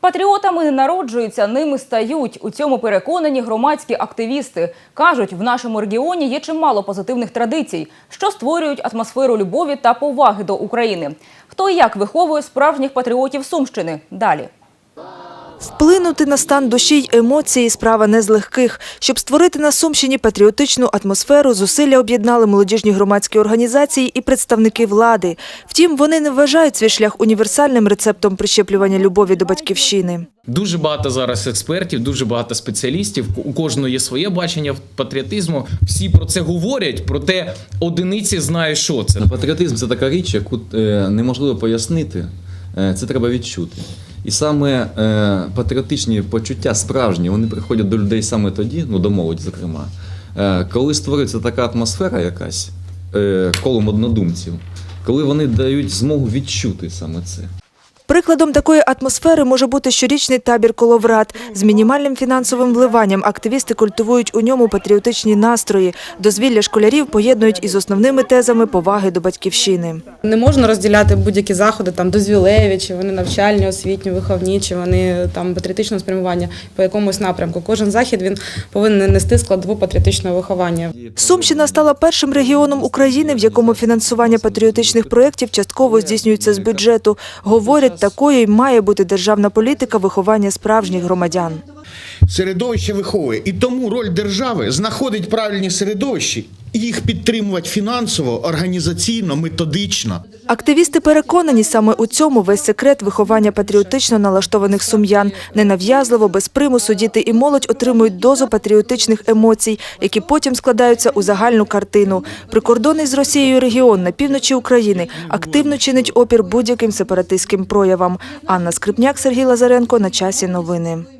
Патріотами не народжуються, ними стають. У цьому переконані громадські активісти. Кажуть, в нашому регіоні є чимало позитивних традицій, що створюють атмосферу любові та поваги до України. Хто і як виховує справжніх патріотів Сумщини? Далі. Вплинути на стан душі й емоції – справа не з легких. Щоб створити на Сумщині патріотичну атмосферу, зусилля об'єднали молодіжні громадські організації і представники влади. Втім, вони не вважають свій шлях універсальним рецептом прищеплювання любові до батьківщини. Дуже багато зараз експертів, дуже багато спеціалістів. У кожного є своє бачення патріотизму. Всі про це говорять, проте одиниці знають, що це. Патріотизм це така річ, яку е, неможливо пояснити. Е, Це треба відчути. І саме е, патріотичні почуття справжні, вони приходять до людей саме тоді, ну до молоді, зокрема, е, коли створюється така атмосфера якась е, колом однодумців, коли вони дають змогу відчути саме це. Прикладом такої атмосфери може бути щорічний табір «Коловрат». З мінімальним фінансовим вливанням активісти культивують у ньому патріотичні настрої. Дозвілля школярів поєднують із основними тезами поваги до батьківщини. Не можна розділяти будь-які заходи там дозвілеві, чи вони навчальні, освітні, виховні, чи вони там патріотичного спрямування по якомусь напрямку. Кожен захід він повинен нести складову патріотичного виховання. Сумщина стала першим регіоном України, в якому фінансування патріотичних проєктів частково здійснюється з бюджету. Говорять, такою й має бути державна політика виховання справжніх громадян. середовище виховує. І тому роль держави знаходить правильні середовища, і їх підтримувати фінансово, організаційно, методично. Активісти переконані, саме у цьому весь секрет виховання патріотично налаштованих сум'ян. Ненав'язливо, без примусу діти і молодь отримують дозу патріотичних емоцій, які потім складаються у загальну картину. Прикордонний з Росією регіон на півночі України активно чинить опір будь-яким сепаратистським проявам. Анна Скрипняк, Сергій Лазаренко. На часі новини.